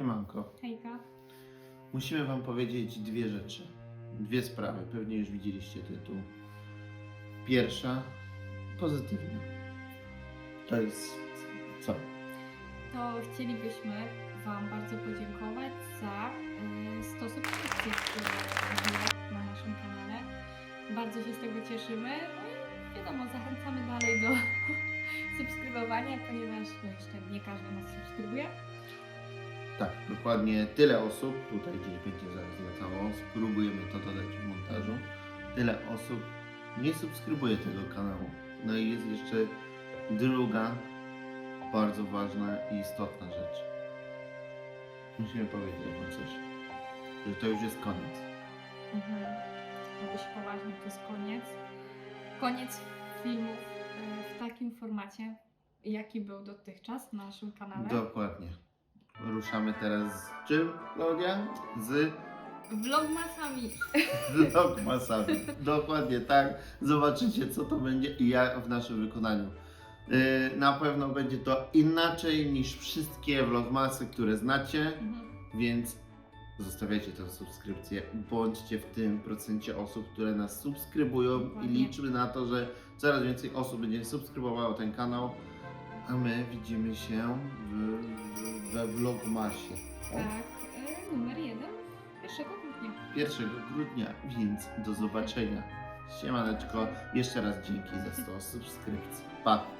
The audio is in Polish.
Siemanko. Hejka. Musimy Wam powiedzieć dwie rzeczy. Dwie sprawy. Pewnie już widzieliście tytuł. Pierwsza, pozytywna. To jest co? To chcielibyśmy Wam bardzo podziękować za y, 100 subskrypcji, które było na naszym kanale. Bardzo się z tego cieszymy. No i wiadomo, zachęcamy dalej do subskrybowania, ponieważ no, jeszcze nie każdy nas subskrybuje. Tak, dokładnie tyle osób, tutaj gdzieś będzie zaraz latało, spróbujemy to dodać w montażu. Tyle osób nie subskrybuje tego kanału. No i jest jeszcze druga, bardzo ważna i istotna rzecz. Musimy powiedzieć Wam coś, że to już jest koniec. Mhm. Jakby się poważnie, to jest koniec. Koniec filmów y, w takim formacie, jaki był dotychczas na naszym kanale. Dokładnie. Ruszamy teraz z czym, Klaudia? Z Vlogmasami. vlogmasami. Dokładnie tak. Zobaczycie, co to będzie i jak w naszym wykonaniu. Yy, na pewno będzie to inaczej niż wszystkie vlogmasy, które znacie, Mhm. więc zostawiajcie tę subskrypcję. Bądźcie w tym procencie osób, które nas subskrybują i Dokładnie. liczymy na to, że coraz więcej osób będzie subskrybowało ten kanał, a my widzimy się w, we vlogmasie. Tak, y, numer jeden 1 grudnia. 1 grudnia, więc do zobaczenia. Siemaneczko, jeszcze raz dzięki za 100 subskrypcji. Pa!